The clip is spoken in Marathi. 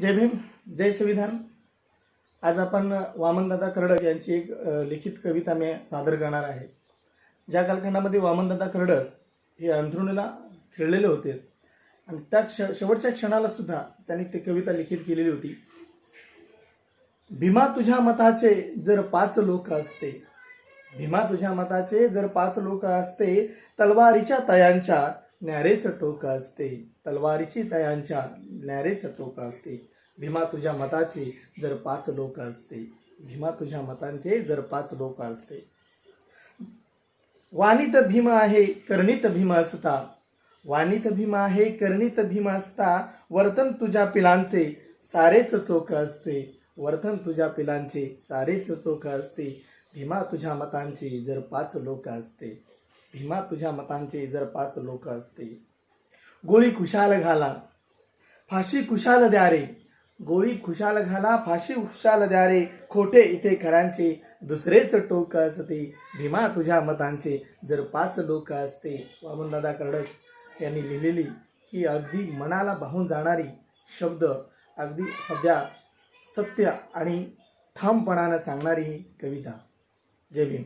जय भीम जय संविधान. आज आपण वामनदादा कर्डक यांची एक लिखित कविता मी सादर करणार आहे. ज्या कालखंडामध्ये वामनदादा कर्डक हे अंथरुणीला खेळलेले होते आणि त्या क्ष शेवटच्या क्षणाला सुद्धा त्यांनी ती कविता लिखित केलेली होती. भीमा तुझ्या मताचे जर पाच लोक असते भीमा तुझ्या मताचे जर पाच लोक असते तलवारीच्या तयांच्या न्यारेचं टोक असते. तलवारीची तयांच्या न्यारेचं टोक असते. भीमा तुझ्या मताचे जर पाच लोक असते. भीमा तुझ्या मतांचे जर पाच लोक असते. वाणीत भीम आहे कर्णित भीम असता. वाणीत भीम आहे कर्णित भीम असता. वर्तन तुझ्या पिलांचे सारेच चोख असते. वर्तन तुझ्या पिलांचे सारेच चोख असते. भीमा तुझ्या मतांची जर पाच लोक असते. भीमा तुझ्या मतांचे जर पाच लोक असते गोळी खुशाल घाला. फाशी खुशाल द्या रे गोळी खुशाल घाला फाशी खुशाल द्या रे खोटे इथे खऱ्यांचे दुसरेच टोक असते. भीमा तुझ्या मतांचे जर पाच लोक असते. वामनदादा कर्डक यांनी लिहिलेली ही अगदी मनाला भावून जाणारी शब्द अगदी सध्या सत्य आणि ठामपणानं सांगणारी ही कविता. जय भीम.